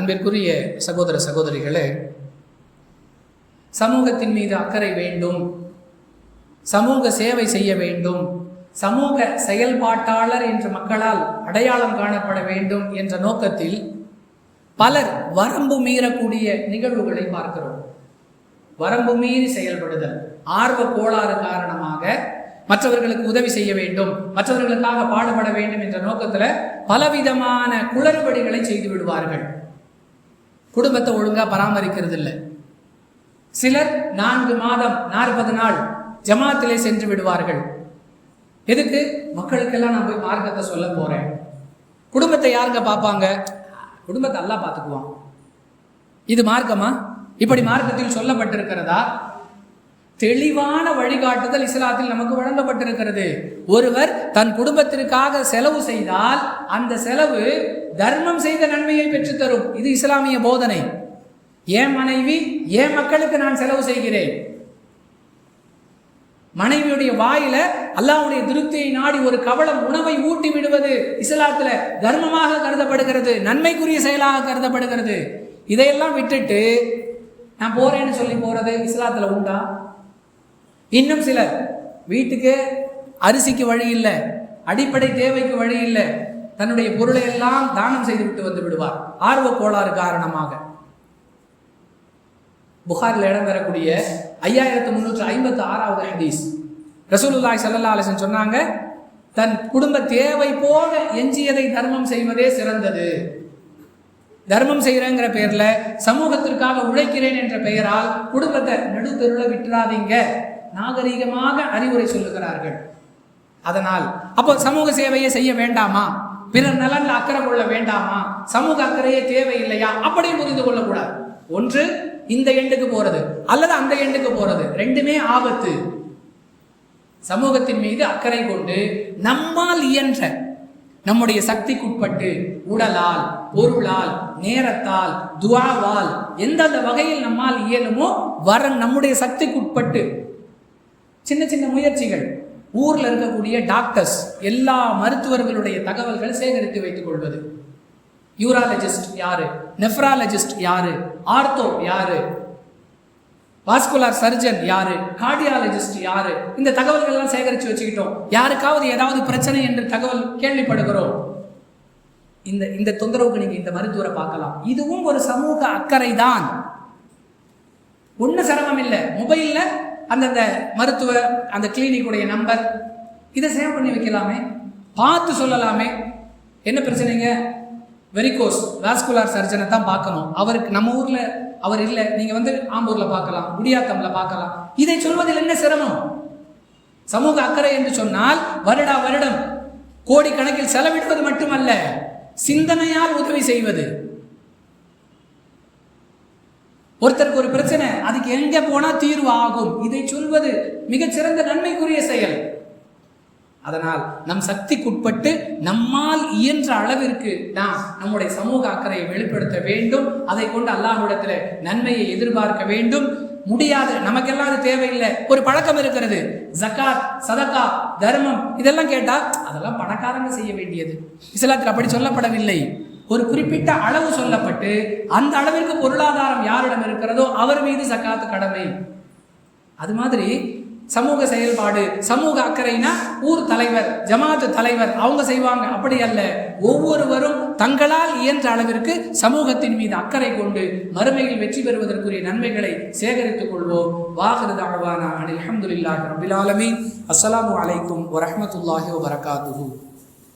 அன்பிற்குரிய சகோதர சகோதரிகளே சமூகத்தின் மீது அக்கறை வேண்டும் சமூக சேவை செய்ய வேண்டும் சமூக செயல்பாட்டாளர் என்று மக்களால் அடையாளம் காணப்பட வேண்டும் என்ற நோக்கத்தில் பலர் வரம்பு மீறக்கூடிய நிகழ்வுகளை பார்க்கிறோம். வரம்பு மீறி செயல்படுதல் ஆர்வ கோளாறு காரணமாக மற்றவர்களுக்கு உதவி செய்ய வேண்டும் மற்றவர்களுக்காக பாடுபட வேண்டும் என்ற நோக்கத்துல பலவிதமான குளறுபடிகளை செய்து விடுவார்கள். குடும்பத்தை ஒழுங்காக பராமரிக்கிறது இல்லை சிலர் நான்கு மாதம் நாற்பது நாள் ஜமாத்திலே சென்று விடுவார்கள். எதுக்கு? மக்களுக்கெல்லாம் நான் போய் மார்க்கத்தை சொல்ல போகிறேன் குடும்பத்தை யாருங்க பார்ப்பாங்க? குடும்பத்தை எல்லாம் பார்த்துக்குவான். இது மார்க்கமா? இப்படி மார்க்கத்தில் சொல்லப்பட்டிருக்கிறதா? தெளிவான வழிகாட்டுதல் இஸ்லாத்தில் நமக்கு வழங்கப்பட்டிருக்கிறது. ஒருவர் தன் குடும்பத்திற்காக செலவு செய்தால் அந்த செலவு தர்மம் செய்த நன்மையை பெற்றுத்தரும். இது இஸ்லாமிய போதனை. ஏன் மனைவி? ஏன் மக்களுக்கு நான் செலவு செய்கிறேன்? மனைவியுடைய வாயில அல்லாவுடைய திருப்தியை நாடி ஒரு கவலம் உணவை ஊட்டி விடுவது இஸ்லாத்துல தர்மமாக கருதப்படுகிறது. நன்மைக்குரிய செயலாக கருதப்படுகிறது. இதையெல்லாம் விட்டுட்டு நான் போறேன்னு சொல்லி போறது இஸ்லாத்துல உண்டா? இன்னும் சிலர் வீட்டுக்கு அரிசிக்கு வழி இல்லை. அடிப்படை தேவைக்கு வழி இல்லை. தன்னுடைய பொருளை எல்லாம் தானம் செய்து விட்டு வந்து விடுவார். ஆர்வ கோளாறு காரணமாக. புகாரில் இடம் பெறக்கூடிய ஐயாயிரத்து முன்னூற்று ஐம்பத்து ஆறாவது ஹதீஸ். ரசூலுல்லாய் சல்லா அலிசன் சொன்னாங்க தன் குடும்ப தேவை போக எஞ்சியதை தர்மம் செய்வதே சிறந்தது. தர்மம் செய்கிறேங்கிற பெயரில் சமூகத்திற்காக உழைக்கிறேன் என்ற பெயரால் குடும்பத்தை நடுத்தருள விட்டுறாதீங்க. நாகரீகமாக அறிவுரை சொல்லுகிறார்கள். அதனால் அப்போ சமூக சேவையை செய்ய வேண்டாமா? பிறர் நலன் அக்கறை கொள்ள வேண்டாமா? சமூக அக்கறையே தேவையில்லையா? அப்படியும் புரிந்து கொள்ளக்கூடாது. ஒன்று இந்த எண்டுக்கு போறது அல்லது அந்த எண்டுக்கு போறது. ரெண்டுமே ஆபத்து. சமூகத்தின் மீது அக்கறை கொண்டு நம்மால் இயன்ற நம்முடைய சக்திக்குட்பட்டு உடலால் பொருளால் நேரத்தால் துவாவால் எந்தெந்த வகையில் நம்மால் இயலுமோ வர நம்முடைய சக்திக்குட்பட்டு சின்ன சின்ன முயற்சிகள். ஊரில் இருக்கக்கூடிய டாக்டர்ஸ் எல்லா மருத்துவர்களுடைய தகவல்களை சேகரித்து வைத்துக் கொள்வது. யூராலஜிஸ்ட் யாரு? நெஃப்ராலஜிஸ்ட் யாரு? ஆர்த்தோ யாரு? வாஸ்குலார் சர்ஜன் யாரு? கார்டியாலஜிஸ்ட் யாரு? இந்த தகவல்கள் எல்லாம் சேகரித்து வச்சுக்கிட்டோம். யாருக்காவது ஏதாவது பிரச்சனை என்று தகவல் கேள்விப்படுகிறோம். இந்த இந்த தொந்தரவுக்கு நீங்க இந்த மருத்துவரை பார்க்கலாம். இதுவும் ஒரு சமூக அக்கறை தான் ஒன்றும் சிரமம் இல்லை. மொபைலில் அந்தந்த மருத்துவ அந்த கிளினிக்குடைய நம்பர் இதை சேவ் பண்ணி வைக்கலாமே. பார்த்து சொல்லலாமே. என்ன பிரச்சனைங்க? வெரிகோஸ் வாஸ்குலார் சர்ஜனை தான் பார்க்கணும். அவருக்கு நம்ம ஊரில் அவர் இல்லை. நீங்கள் வந்து ஆம்பூரில் பார்க்கலாம் குடியாத்தமில் பார்க்கலாம். இதை சொல்வதில் என்ன சிரமம்? சமூக அக்கறை என்று சொன்னால் வருடா வருடம் கோடிக்கணக்கில் செலவிடுவது மட்டுமல்ல சிந்தனையால் உதவி செய்வது. ஒருத்தருக்கு ஒரு பிரச்சனை அதுக்கு எங்கே போனால் தீர்வு ஆகும்? இதை சொல்வது மிகச்சிறந்த நன்மைக்குரிய செயல். அதனால் நம் சக்திக்குட்பட்டு நம்மால் இயன்ற அளவிற்கு நாம் நம்முடைய சமூக அக்கறையை வெளிப்படுத்த வேண்டும். அதை கொண்டு அல்லாஹ்விடத்துல நன்மையை எதிர்பார்க்க வேண்டும். முடியாது. நமக்கெல்லாம் அது தேவையில்லை. ஒரு பழக்கம் இருக்கிறது. ஜக்காத் சதக்கா தர்மம் இதெல்லாம் கேட்டா அதெல்லாம் பணக்காரங்க செய்ய வேண்டியது. இஸ்லாத்தில் அப்படி சொல்லப்படவில்லை. ஒரு குறிப்பிட்ட அளவு சொல்லப்பட்டு அந்த அளவிற்கு பொருளாதாரம் யாரிடம் இருக்கிறதோ அவர் மீது சக்காத்து கடமை. அது மாதிரி சமூக செயல்பாடு சமூக அக்கறைனா ஊர் தலைவர் ஜமாத்து தலைவர் அவங்க செய்வாங்க. அப்படி அல்ல. ஒவ்வொருவரும் தங்களால் இயன்ற அளவிற்கு சமூகத்தின் மீது அக்கறை கொண்டு மறுமையில் வெற்றி பெறுவதற்குரிய நன்மைகளை சேகரித்துக் கொள்வோம். வாஹிரு தாழ்வானா அனில் அஹமதுல்லாஹ் ரபில் ஆலமீன். அஸ்ஸலாமு அலைக்கும் வரஹ்மத்துல்லாஹி